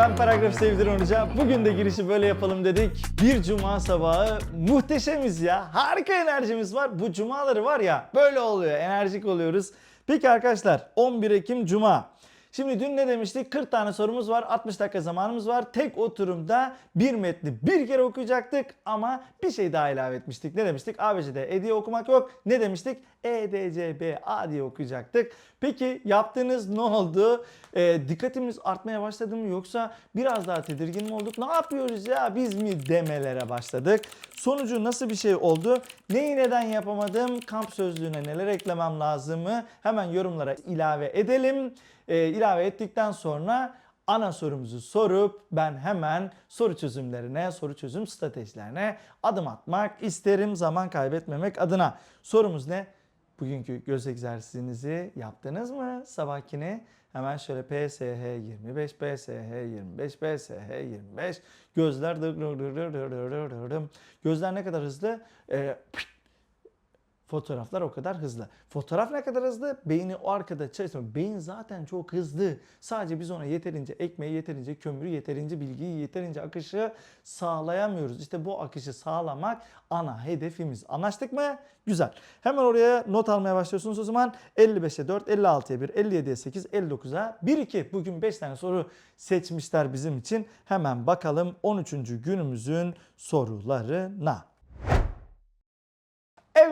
ben paragraf sevdiren hoca. Bugün de girişi böyle yapalım dedik. Bir cuma sabahı muhteşemiz ya. Harika enerjimiz var. Bu cumaları var ya böyle oluyor. Enerjik oluyoruz. Peki arkadaşlar 11 Ekim Cuma. Şimdi dün ne demiştik? 40 tane sorumuz var. 60 dakika zamanımız var. Tek oturumda bir metni bir kere okuyacaktık ama bir şey daha ilave etmiştik. Ne demiştik? ABC'de E diye okumak yok. Ne demiştik? E, D, C, B, A diye okuyacaktık. Peki yaptığınız ne oldu? Ee, dikkatimiz artmaya başladı mı yoksa biraz daha tedirgin mi olduk? Ne yapıyoruz ya biz mi demelere başladık. Sonucu nasıl bir şey oldu? Neyi neden yapamadım? Kamp sözlüğüne neler eklemem lazımı hemen yorumlara ilave edelim. Ee, ilave ettikten sonra ana sorumuzu sorup ben hemen soru çözümlerine, soru çözüm stratejilerine adım atmak isterim zaman kaybetmemek adına. Sorumuz ne? Bugünkü göz egzersizinizi yaptınız mı? Sabahkine hemen şöyle PSH 25, PSH 25, PSH 25. Gözler gözler ne kadar hızlı? Ee, Fotoğraflar o kadar hızlı. Fotoğraf ne kadar hızlı? Beyni o arkada çalışmıyor. Beyin zaten çok hızlı. Sadece biz ona yeterince ekmeği, yeterince kömürü, yeterince bilgiyi, yeterince akışı sağlayamıyoruz. İşte bu akışı sağlamak ana hedefimiz. Anlaştık mı? Güzel. Hemen oraya not almaya başlıyorsunuz o zaman. 55'e 4, 56'ya 1, 57'ye 8, 59'a 1, 2. Bugün 5 tane soru seçmişler bizim için. Hemen bakalım 13. günümüzün sorularına.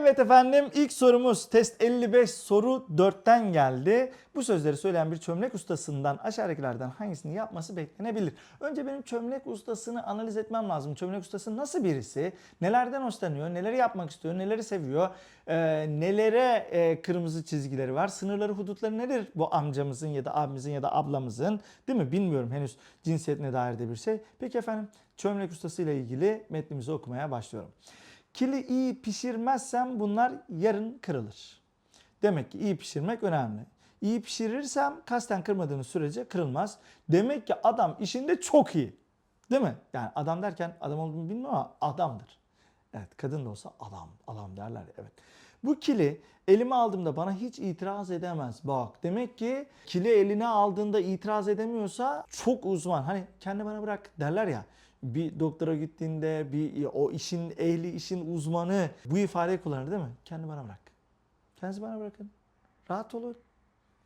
Evet efendim ilk sorumuz test 55 soru 4'ten geldi. Bu sözleri söyleyen bir çömlek ustasından aşağıdakilerden hangisini yapması beklenebilir? Önce benim çömlek ustasını analiz etmem lazım. Çömlek ustası nasıl birisi? Nelerden hoşlanıyor? Neleri yapmak istiyor? Neleri seviyor? Ee, nelere e, kırmızı çizgileri var? Sınırları, hudutları nedir? Bu amcamızın ya da abimizin ya da ablamızın değil mi? Bilmiyorum henüz cinsiyetine dair de bir şey. Peki efendim çömlek ustası ile ilgili metnimizi okumaya başlıyorum. Kili iyi pişirmezsem bunlar yarın kırılır. Demek ki iyi pişirmek önemli. İyi pişirirsem kasten kırmadığınız sürece kırılmaz. Demek ki adam işinde çok iyi. Değil mi? Yani adam derken adam olduğunu bilmiyorum ama adamdır. Evet kadın da olsa adam, adam derler evet. Bu kili elime aldığımda bana hiç itiraz edemez. Bak demek ki kili eline aldığında itiraz edemiyorsa çok uzman. Hani kendi bana bırak derler ya bir doktora gittiğinde bir o işin ehli işin uzmanı bu ifadeyi kullanır değil mi? Kendi bana bırak. Kendinizi bana bırakın. Rahat olun.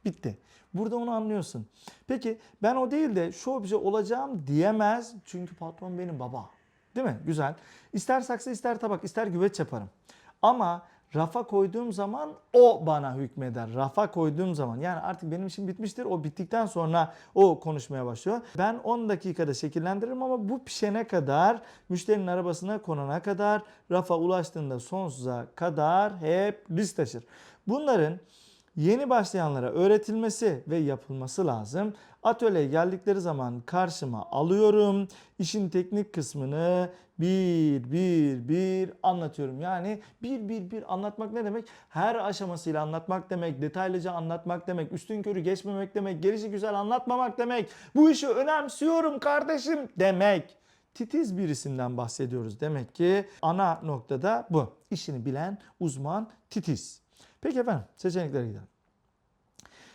Bitti. Burada onu anlıyorsun. Peki ben o değil de şu obje olacağım diyemez. Çünkü patron benim baba. Değil mi? Güzel. İster saksı ister tabak ister güveç yaparım. Ama rafa koyduğum zaman o bana hükmeder. Rafa koyduğum zaman yani artık benim işim bitmiştir. O bittikten sonra o konuşmaya başlıyor. Ben 10 dakikada şekillendiririm ama bu pişene kadar müşterinin arabasına konana kadar rafa ulaştığında sonsuza kadar hep risk taşır. Bunların yeni başlayanlara öğretilmesi ve yapılması lazım. Atölyeye geldikleri zaman karşıma alıyorum. İşin teknik kısmını bir bir bir anlatıyorum. Yani bir bir bir anlatmak ne demek? Her aşamasıyla anlatmak demek, detaylıca anlatmak demek, üstün körü geçmemek demek, gelişi güzel anlatmamak demek. Bu işi önemsiyorum kardeşim demek. Titiz birisinden bahsediyoruz demek ki ana noktada bu. İşini bilen uzman titiz. Peki efendim seçeneklere gidelim.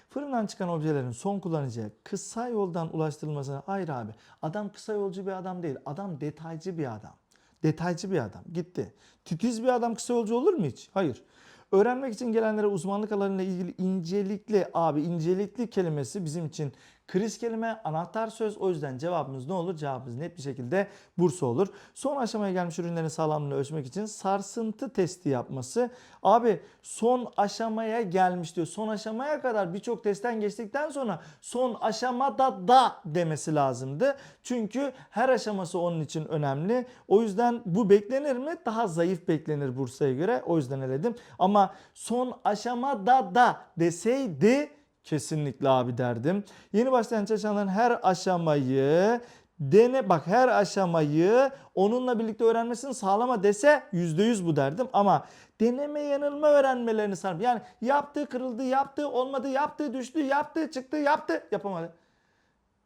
Fırından çıkan objelerin son kullanıcıya kısa yoldan ulaştırılmasına hayır abi. Adam kısa yolcu bir adam değil. Adam detaycı bir adam. Detaycı bir adam. Gitti. Titiz bir adam kısa yolcu olur mu hiç? Hayır. Öğrenmek için gelenlere uzmanlık alanıyla ilgili incelikli abi incelikli kelimesi bizim için kriz kelime anahtar söz. O yüzden cevabımız ne olur? Cevabımız net bir şekilde Bursa olur. Son aşamaya gelmiş ürünlerin sağlamlığını ölçmek için sarsıntı testi yapması. Abi son aşamaya gelmiş diyor. Son aşamaya kadar birçok testten geçtikten sonra son aşamada da demesi lazımdı. Çünkü her aşaması onun için önemli. O yüzden bu beklenir mi? Daha zayıf beklenir Bursa'ya göre. O yüzden eledim. Ama son aşamada da deseydi kesinlikle abi derdim. Yeni başlayan çalışanların her aşamayı dene bak her aşamayı onunla birlikte öğrenmesini sağlama dese %100 bu derdim ama deneme yanılma öğrenmelerini sağlam. Yani yaptı kırıldı yaptı olmadı yaptı düştü yaptı çıktı yaptı yapamadı.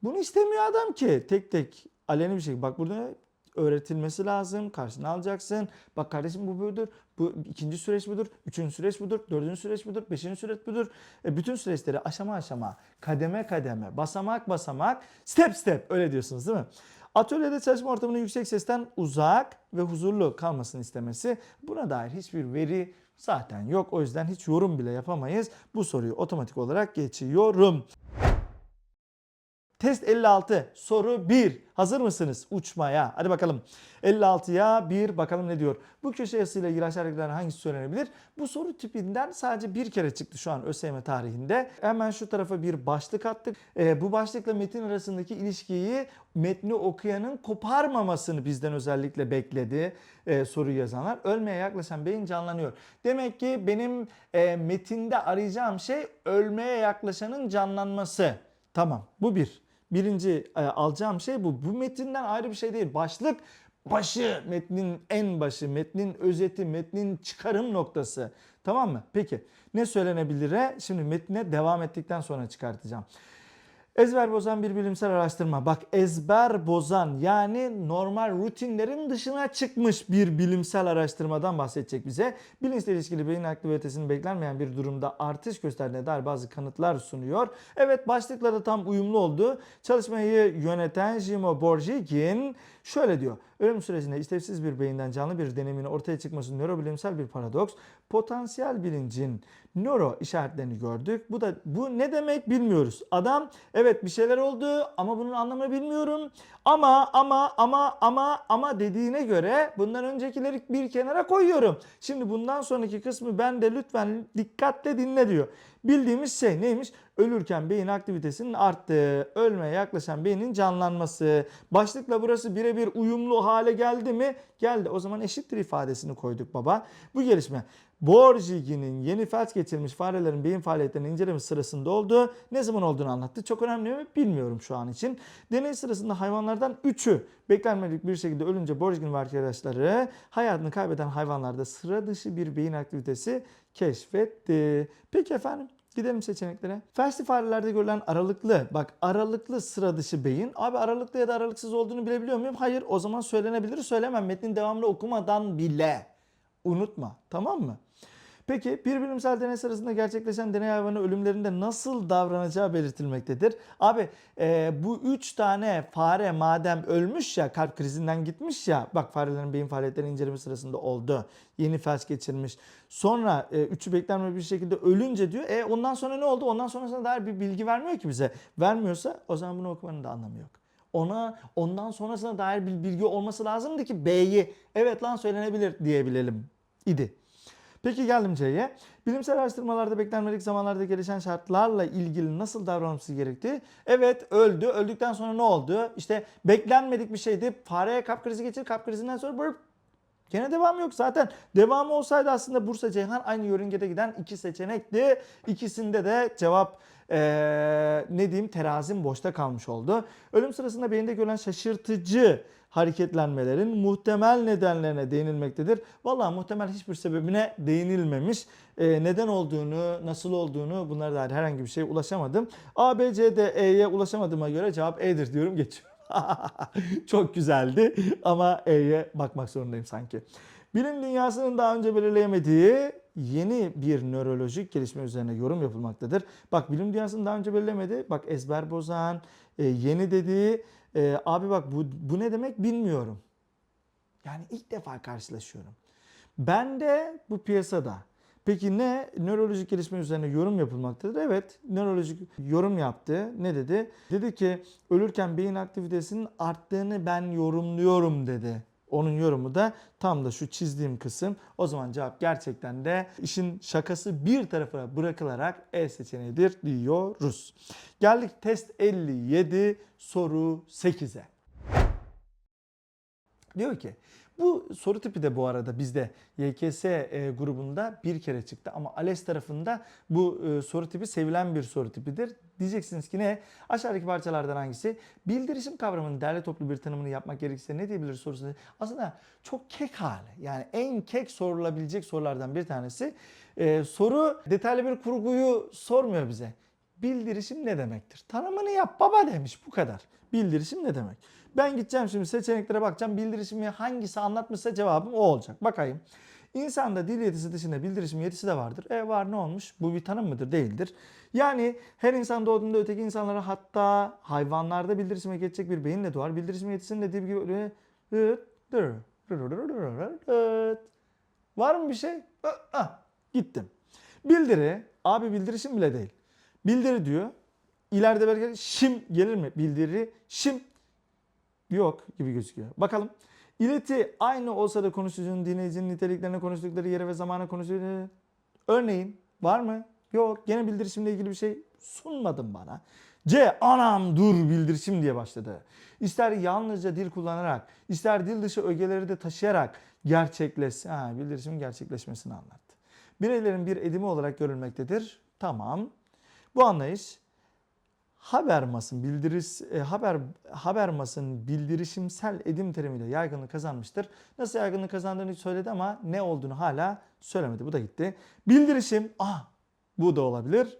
Bunu istemiyor adam ki tek tek aleni bir şey. Bak burada öğretilmesi lazım. Karşına alacaksın. Bak kardeşim bu budur. Bu ikinci süreç budur. Üçüncü süreç budur. Dördüncü süreç budur. Beşinci süreç budur. E, bütün süreçleri aşama aşama, kademe kademe, basamak basamak, step step öyle diyorsunuz değil mi? Atölyede çalışma ortamının yüksek sesten uzak ve huzurlu kalmasını istemesi. Buna dair hiçbir veri zaten yok. O yüzden hiç yorum bile yapamayız. Bu soruyu otomatik olarak geçiyorum. Test 56 soru 1. Hazır mısınız uçmaya? Hadi bakalım. 56'ya 1 bakalım ne diyor. Bu köşe yazısıyla ilgili aşağıdakilerden hangisi söylenebilir? Bu soru tipinden sadece bir kere çıktı şu an ÖSYM tarihinde. Hemen şu tarafa bir başlık attık. Ee, bu başlıkla metin arasındaki ilişkiyi metni okuyanın koparmamasını bizden özellikle bekledi e, soruyu yazanlar. Ölmeye yaklaşan beyin canlanıyor. Demek ki benim e, metinde arayacağım şey ölmeye yaklaşanın canlanması. Tamam bu bir. Birinci e, alacağım şey bu. Bu metinden ayrı bir şey değil. Başlık başı, metnin en başı, metnin özeti, metnin çıkarım noktası. Tamam mı? Peki ne söylenebilire? Şimdi metne devam ettikten sonra çıkartacağım. Ezber bozan bir bilimsel araştırma. Bak ezber bozan yani normal rutinlerin dışına çıkmış bir bilimsel araştırmadan bahsedecek bize. Bilinçle ilişkili beyin aktivitesinin beklenmeyen bir durumda artış gösterdiğine dair bazı kanıtlar sunuyor. Evet başlıkla da tam uyumlu oldu. Çalışmayı yöneten Jimo Borjigin şöyle diyor. Ölüm sürecinde işlevsiz bir beyinden canlı bir deneyimin ortaya çıkması nörobilimsel bir paradoks. Potansiyel bilincin nöro işaretlerini gördük. Bu da bu ne demek bilmiyoruz. Adam evet bir şeyler oldu ama bunun anlamını bilmiyorum. Ama ama ama ama ama dediğine göre bundan öncekileri bir kenara koyuyorum. Şimdi bundan sonraki kısmı ben de lütfen dikkatle dinle diyor. Bildiğimiz şey neymiş? Ölürken beyin aktivitesinin arttığı, ölmeye yaklaşan beynin canlanması. Başlıkla burası birebir uyumlu hale geldi mi? Geldi. O zaman eşittir ifadesini koyduk baba. Bu gelişme Borjiginin yeni felç geçirmiş farelerin beyin faaliyetlerini incelemesi sırasında oldu. Ne zaman olduğunu anlattı. Çok önemli mi? Bilmiyorum şu an için. Deney sırasında hayvanlardan 3'ü beklenmedik bir şekilde ölünce Borjigin arkadaşları hayatını kaybeden hayvanlarda sıra dışı bir beyin aktivitesi keşfetti. Peki efendim Gidelim seçeneklere. Felçli farelerde görülen aralıklı, bak aralıklı sıra dışı beyin. Abi aralıklı ya da aralıksız olduğunu bilebiliyor muyum? Hayır. O zaman söylenebilir. Söylemem. Metnin devamlı okumadan bile. Unutma. Tamam mı? Peki bir bilimsel deney sırasında gerçekleşen deney hayvanı ölümlerinde nasıl davranacağı belirtilmektedir. Abi e, bu üç tane fare madem ölmüş ya kalp krizinden gitmiş ya bak farelerin beyin faaliyetlerini inceleme sırasında oldu. Yeni felç geçirmiş. Sonra e, üçü beklenmedik bir şekilde ölünce diyor. E ondan sonra ne oldu? Ondan sonrasına dair bir bilgi vermiyor ki bize. Vermiyorsa o zaman bunu okumanın da anlamı yok. Ona ondan sonrasına dair bir bilgi olması lazımdı ki B'yi evet lan söylenebilir diyebilelim idi. Peki geldim C'ye. Bilimsel araştırmalarda beklenmedik zamanlarda gelişen şartlarla ilgili nasıl davranması gerektiği. Evet öldü. Öldükten sonra ne oldu? İşte beklenmedik bir şeydi. Fareye kalp krizi geçir. Kalp krizinden sonra böyle Gene devam yok zaten. Devamı olsaydı aslında Bursa Ceyhan aynı yörüngede giden iki seçenekti. İkisinde de cevap ee, ne diyeyim terazim boşta kalmış oldu. Ölüm sırasında beyinde görülen şaşırtıcı hareketlenmelerin muhtemel nedenlerine değinilmektedir. Vallahi muhtemel hiçbir sebebine değinilmemiş. Ee, neden olduğunu, nasıl olduğunu bunlara dair herhangi bir şeye ulaşamadım. A, B, C, D, E'ye ulaşamadığıma göre cevap E'dir diyorum geçiyorum. Çok güzeldi ama E'ye bakmak zorundayım sanki. Bilim dünyasının daha önce belirleyemediği yeni bir nörolojik gelişme üzerine yorum yapılmaktadır. Bak bilim dünyasının daha önce belirlemedi. Bak ezber bozan, e, yeni dediği. E, abi bak bu, bu ne demek bilmiyorum. Yani ilk defa karşılaşıyorum. Ben de bu piyasada. Peki ne? Nörolojik gelişme üzerine yorum yapılmaktadır. Evet, nörolojik yorum yaptı. Ne dedi? Dedi ki ölürken beyin aktivitesinin arttığını ben yorumluyorum dedi. Onun yorumu da tam da şu çizdiğim kısım. O zaman cevap gerçekten de işin şakası bir tarafa bırakılarak E seçeneğidir diyoruz. Geldik test 57 soru 8'e. Diyor ki bu soru tipi de bu arada bizde YKS e, grubunda bir kere çıktı ama ALES tarafında bu e, soru tipi sevilen bir soru tipidir. Diyeceksiniz ki ne? Aşağıdaki parçalardan hangisi? Bildirişim kavramının değerli toplu bir tanımını yapmak gerekirse ne diyebiliriz sorusu? Aslında çok kek hali. Yani en kek sorulabilecek sorulardan bir tanesi. E, soru detaylı bir kurguyu sormuyor bize Bildirişim ne demektir? Tanımını yap baba demiş bu kadar. Bildirişim ne demek? Ben gideceğim şimdi seçeneklere bakacağım. Bildirişimi hangisi anlatmışsa cevabım o olacak. Bakayım. İnsanda dil yetisi dışında bildirişim yetisi de vardır. E var ne olmuş? Bu bir tanım mıdır? Değildir. Yani her insan doğduğunda öteki insanlara hatta hayvanlarda bildirişime geçecek bir beyinle doğar. Bildirişim yetisinin dediği gibi Var mı bir şey? Ah, gittim. Bildiri. Abi bildirişim bile değil. Bildiri diyor. İleride belki şim gelir mi? Bildiri şim yok gibi gözüküyor. Bakalım. İleti aynı olsa da konuşucunun dinleyicinin niteliklerine konuştukları yere ve zamana konuştukları. Örneğin var mı? Yok. Gene bildirişimle ilgili bir şey sunmadın bana. C. Anam dur bildirişim diye başladı. İster yalnızca dil kullanarak, ister dil dışı ögeleri de taşıyarak gerçekleş, ha, bildirişimin gerçekleşmesini anlattı. Bireylerin bir edimi olarak görülmektedir. Tamam. Bu anlayış Habermas'ın bildiriş e, haber Habermas'ın bildirişimsel edim terimiyle yaygınlık kazanmıştır. Nasıl yaygınlık kazandığını söyledi ama ne olduğunu hala söylemedi. Bu da gitti. Bildirişim, ah bu da olabilir.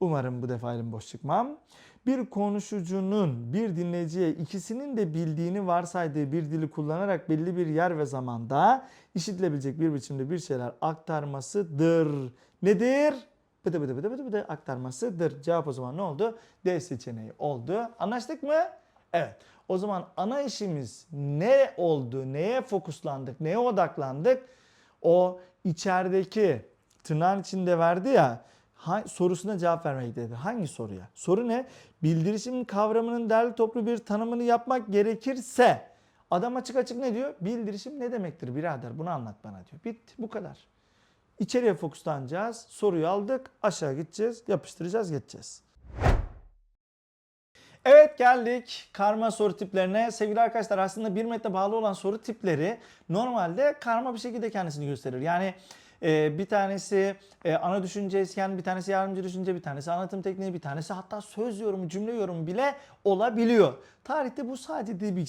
Umarım bu defa elim boş çıkmam. Bir konuşucunun bir dinleyiciye ikisinin de bildiğini varsaydığı bir dili kullanarak belli bir yer ve zamanda işitilebilecek bir biçimde bir şeyler aktarmasıdır. Nedir? Bıdı bıdı bıdı bıdı bıdı aktarmasıdır. Cevap o zaman ne oldu? D seçeneği oldu. Anlaştık mı? Evet. O zaman ana işimiz ne oldu? Neye fokuslandık? Neye odaklandık? O içerideki tırnağın içinde verdi ya sorusuna cevap vermek dedi. Hangi soruya? Soru ne? Bildirişim kavramının derli toplu bir tanımını yapmak gerekirse adam açık açık ne diyor? Bildirişim ne demektir birader? Bunu anlat bana diyor. Bitti bu kadar. İçeriye fokuslanacağız. Soruyu aldık. Aşağı gideceğiz. Yapıştıracağız. Geçeceğiz. Evet geldik karma soru tiplerine. Sevgili arkadaşlar aslında bir metne bağlı olan soru tipleri normalde karma bir şekilde kendisini gösterir. Yani e, bir tanesi e, ana düşünce isken, bir tanesi yardımcı düşünce, bir tanesi anlatım tekniği, bir tanesi hatta söz yorumu, cümle yorumu bile olabiliyor. Tarihte bu sadece dil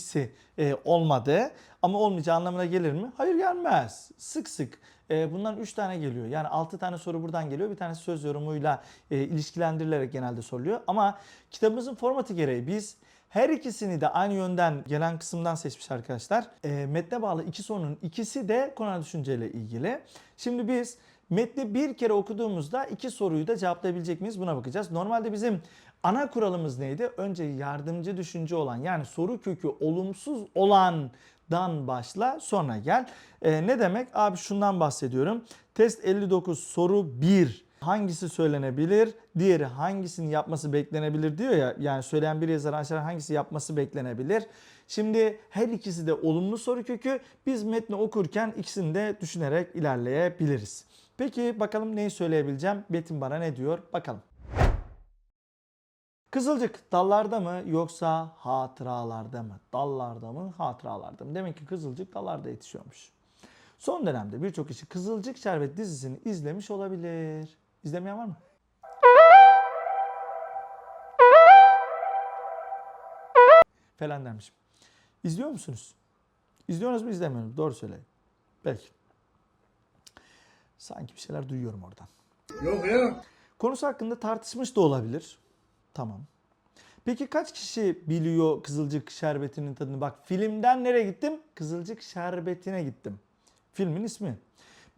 e, olmadı ama olmayacağı anlamına gelir mi? Hayır gelmez. Sık sık e, bundan 3 tane geliyor. Yani 6 tane soru buradan geliyor. Bir tanesi söz yorumuyla e, ilişkilendirilerek genelde soruluyor. Ama kitabımızın formatı gereği biz her ikisini de aynı yönden gelen kısımdan seçmiş arkadaşlar. E, metne bağlı iki sorunun ikisi de konu düşünceyle ilgili. Şimdi biz metni bir kere okuduğumuzda iki soruyu da cevaplayabilecek miyiz buna bakacağız. Normalde bizim ana kuralımız neydi? Önce yardımcı düşünce olan yani soru kökü olumsuz olandan başla sonra gel. E, ne demek? Abi şundan bahsediyorum. Test 59 soru 1 hangisi söylenebilir, diğeri hangisini yapması beklenebilir diyor ya. Yani söyleyen bir yazar aşağı hangisi yapması beklenebilir. Şimdi her ikisi de olumlu soru kökü. Biz metni okurken ikisini de düşünerek ilerleyebiliriz. Peki bakalım neyi söyleyebileceğim? Metin bana ne diyor? Bakalım. Kızılcık dallarda mı yoksa hatıralarda mı? Dallarda mı hatıralarda mı? Demek ki kızılcık dallarda yetişiyormuş. Son dönemde birçok kişi Kızılcık Şerbet dizisini izlemiş olabilir. İzlemeyen var mı? Falan dermişim. İzliyor musunuz? İzliyorsunuz mu izlemiyor musunuz? Doğru söyleyin. Belki. Sanki bir şeyler duyuyorum oradan. Yok ya. Konusu hakkında tartışmış da olabilir. Tamam. Peki kaç kişi biliyor Kızılcık Şerbeti'nin tadını? Bak filmden nereye gittim? Kızılcık Şerbeti'ne gittim. Filmin ismi.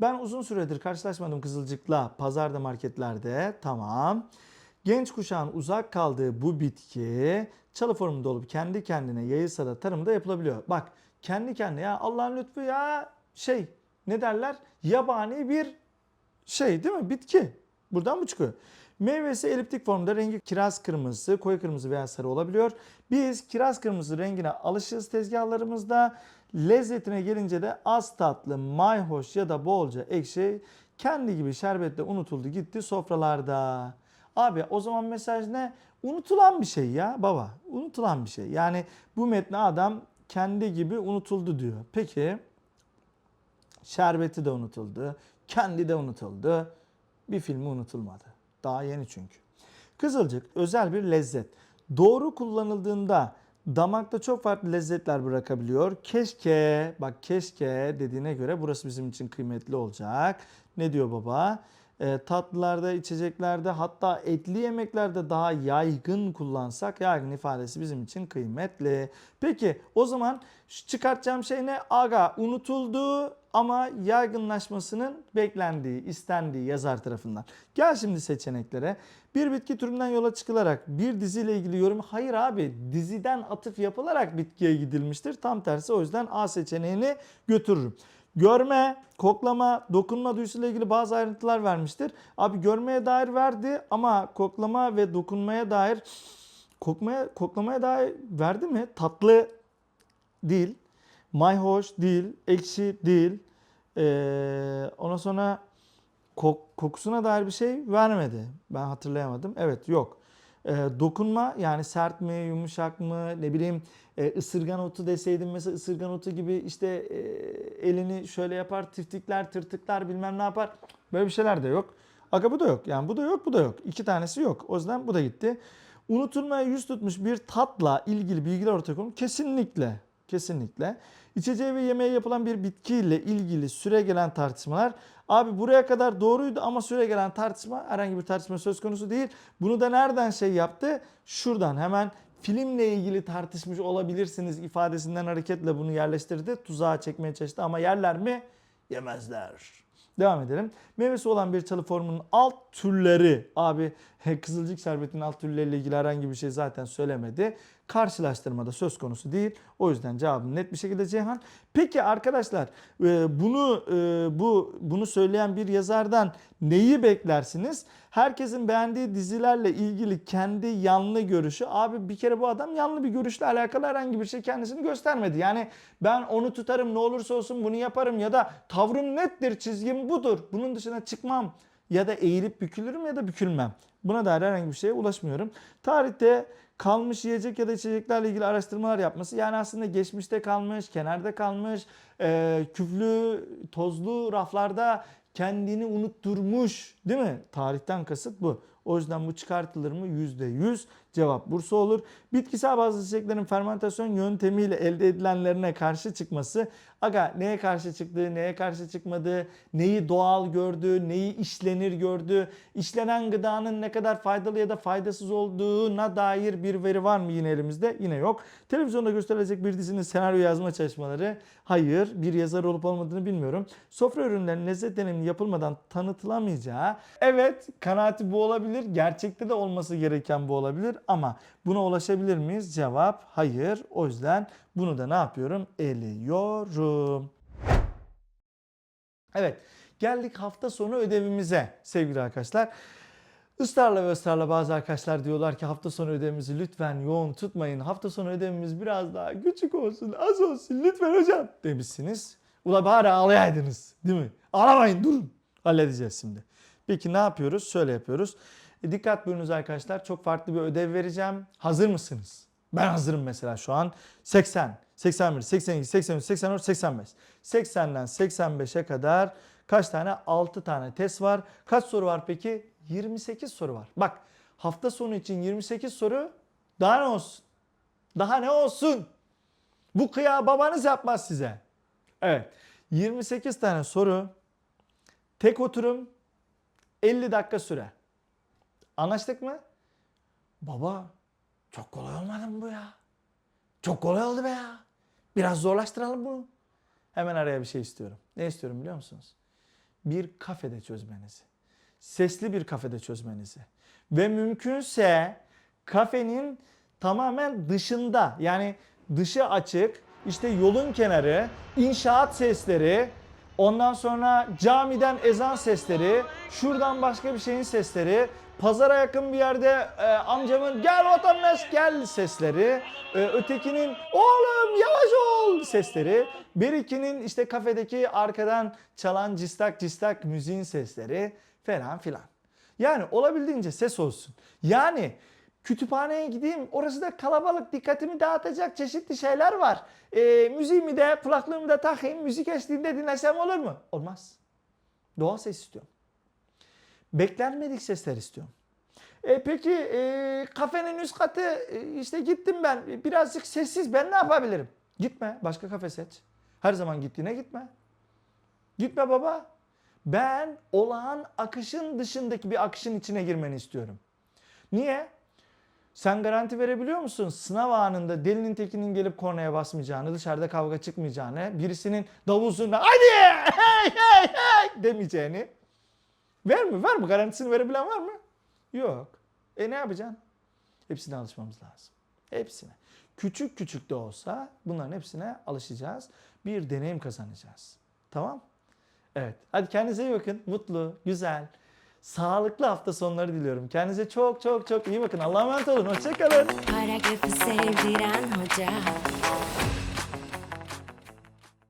Ben uzun süredir karşılaşmadım Kızılcık'la pazarda marketlerde. Tamam. Genç kuşağın uzak kaldığı bu bitki çalı formunda olup kendi kendine yayılsa da tarımda yapılabiliyor. Bak kendi kendine ya Allah'ın lütfu ya şey ne derler yabani bir şey değil mi bitki. Buradan mı çıkıyor? Meyvesi eliptik formda rengi kiraz kırmızısı, koyu kırmızı veya sarı olabiliyor. Biz kiraz kırmızı rengine alışığız tezgahlarımızda. Lezzetine gelince de az tatlı, mayhoş ya da bolca ekşi kendi gibi şerbetle unutuldu gitti sofralarda. Abi o zaman mesaj ne? Unutulan bir şey ya baba. Unutulan bir şey. Yani bu metne adam kendi gibi unutuldu diyor. Peki şerbeti de unutuldu. Kendi de unutuldu. Bir filmi unutulmadı. Daha yeni çünkü. Kızılcık özel bir lezzet. Doğru kullanıldığında damakta çok farklı lezzetler bırakabiliyor. Keşke, bak keşke dediğine göre burası bizim için kıymetli olacak. Ne diyor baba? e, tatlılarda, içeceklerde hatta etli yemeklerde daha yaygın kullansak yaygın ifadesi bizim için kıymetli. Peki o zaman çıkartacağım şey ne? Aga unutulduğu ama yaygınlaşmasının beklendiği, istendiği yazar tarafından. Gel şimdi seçeneklere. Bir bitki türünden yola çıkılarak bir diziyle ilgili yorum. Hayır abi diziden atıf yapılarak bitkiye gidilmiştir. Tam tersi o yüzden A seçeneğini götürürüm. Görme, koklama, dokunma duyusuyla ilgili bazı ayrıntılar vermiştir. Abi görmeye dair verdi ama koklama ve dokunmaya dair kokmaya koklamaya dair verdi mi? Tatlı değil. Mayhoş değil, ekşi değil. Ee, ondan sonra kok, kokusuna dair bir şey vermedi. Ben hatırlayamadım. Evet yok. Ee, dokunma yani sert mi, yumuşak mı, ne bileyim e, ısırgan otu deseydim mesela ısırgan otu gibi işte e, elini şöyle yapar, tiftikler, tırtıklar bilmem ne yapar. Böyle bir şeyler de yok. Aga bu da yok. Yani bu da yok, bu da yok. İki tanesi yok. O yüzden bu da gitti. Unutulmaya yüz tutmuş bir tatla ilgili bilgiler ortaya konulmuş. Kesinlikle. Kesinlikle. İçeceği ve yemeğe yapılan bir bitkiyle ilgili süre gelen tartışmalar. Abi buraya kadar doğruydu ama süre gelen tartışma herhangi bir tartışma söz konusu değil. Bunu da nereden şey yaptı? Şuradan hemen filmle ilgili tartışmış olabilirsiniz ifadesinden hareketle bunu yerleştirdi. Tuzağa çekmeye çalıştı ama yerler mi? Yemezler. Devam edelim. Meyvesi olan bir çalı formunun alt türleri. Abi kızılcık şerbetinin alt türleriyle ilgili herhangi bir şey zaten söylemedi. Karşılaştırmada söz konusu değil. O yüzden cevabım net bir şekilde Ceyhan. Peki arkadaşlar e, bunu e, bu bunu söyleyen bir yazardan neyi beklersiniz? Herkesin beğendiği dizilerle ilgili kendi yanlı görüşü. Abi bir kere bu adam yanlı bir görüşle alakalı herhangi bir şey kendisini göstermedi. Yani ben onu tutarım ne olursa olsun bunu yaparım ya da tavrım nettir çizgim budur. Bunun dışına çıkmam ya da eğilip bükülürüm ya da bükülmem. Buna dair herhangi bir şeye ulaşmıyorum. Tarihte kalmış yiyecek ya da içeceklerle ilgili araştırmalar yapması yani aslında geçmişte kalmış, kenarda kalmış, e, küflü, tozlu raflarda kendini unutturmuş değil mi? Tarihten kasıt bu. O yüzden bu çıkartılır mı? %100 cevap Bursa olur. Bitkisel bazı içeceklerin fermentasyon yöntemiyle elde edilenlerine karşı çıkması. Aga neye karşı çıktığı, neye karşı çıkmadığı, neyi doğal gördüğü, neyi işlenir gördüğü, işlenen gıdanın ne kadar faydalı ya da faydasız olduğuna dair bir veri var mı yine elimizde? Yine yok. Televizyonda gösterilecek bir dizinin senaryo yazma çalışmaları. Hayır. Bir yazar olup olmadığını bilmiyorum. Sofra ürünlerinin lezzet deneyimini yapılmadan tanıtılamayacağı. Evet kanaati bu olabilir. Gerçekte de olması gereken bu olabilir. Ama buna ulaşabilir miyiz? Cevap hayır. O yüzden bunu da ne yapıyorum? Eliyorum. Evet geldik hafta sonu ödevimize sevgili arkadaşlar. Israrla ve ısrarla bazı arkadaşlar diyorlar ki hafta sonu ödevimizi lütfen yoğun tutmayın. Hafta sonu ödevimiz biraz daha küçük olsun, az olsun lütfen hocam demişsiniz. Ula bari ağlayaydınız değil mi? Ağlamayın durun. Halledeceğiz şimdi. Peki ne yapıyoruz? Şöyle yapıyoruz. E, dikkat buyurunuz arkadaşlar. Çok farklı bir ödev vereceğim. Hazır mısınız? Ben hazırım mesela şu an. 80, 81, 82, 83, 84, 85. 80'den 85'e kadar kaç tane? 6 tane test var. Kaç soru var peki? 28 soru var. Bak hafta sonu için 28 soru daha ne olsun? Daha ne olsun? Bu kıya babanız yapmaz size. Evet. 28 tane soru. Tek oturum 50 dakika süre. Anlaştık mı? Baba çok kolay olmadı mı bu ya? Çok kolay oldu be ya. Biraz zorlaştıralım bunu. Hemen araya bir şey istiyorum. Ne istiyorum biliyor musunuz? Bir kafede çözmenizi. Sesli bir kafede çözmenizi. Ve mümkünse kafenin tamamen dışında yani dışı açık işte yolun kenarı, inşaat sesleri, ondan sonra camiden ezan sesleri, şuradan başka bir şeyin sesleri, pazara yakın bir yerde e, amcamın gel vatandaş gel sesleri, e, ötekinin oğlum yavaş ol sesleri, berikinin işte kafedeki arkadan çalan cistak cistak müziğin sesleri falan filan. Yani olabildiğince ses olsun. Yani kütüphaneye gideyim orası da kalabalık dikkatimi dağıtacak çeşitli şeyler var. E, müziğimi de kulaklığımı da takayım müzik eşliğinde dinlesem olur mu? Olmaz. Doğal ses istiyorum. Beklenmedik sesler istiyorum. E, peki e, kafenin üst katı e, işte gittim ben birazcık sessiz ben ne yapabilirim? Gitme başka kafe seç. Her zaman gittiğine gitme. Gitme baba. Ben olağan akışın dışındaki bir akışın içine girmeni istiyorum. Niye? Sen garanti verebiliyor musun? Sınav anında delinin tekinin gelip kornaya basmayacağını, dışarıda kavga çıkmayacağını, birisinin davul zurna hadi hey hey hey demeyeceğini. Ver mi? Var mı? Garantisini verebilen var mı? Yok. E ne yapacaksın? Hepsine alışmamız lazım. Hepsine. Küçük küçük de olsa bunların hepsine alışacağız. Bir deneyim kazanacağız. Tamam? Evet. Hadi kendinize iyi bakın. Mutlu, güzel, sağlıklı hafta sonları diliyorum. Kendinize çok çok çok iyi bakın. Allah'a emanet olun. Hoşçakalın. Paragrafı sevdiren hoca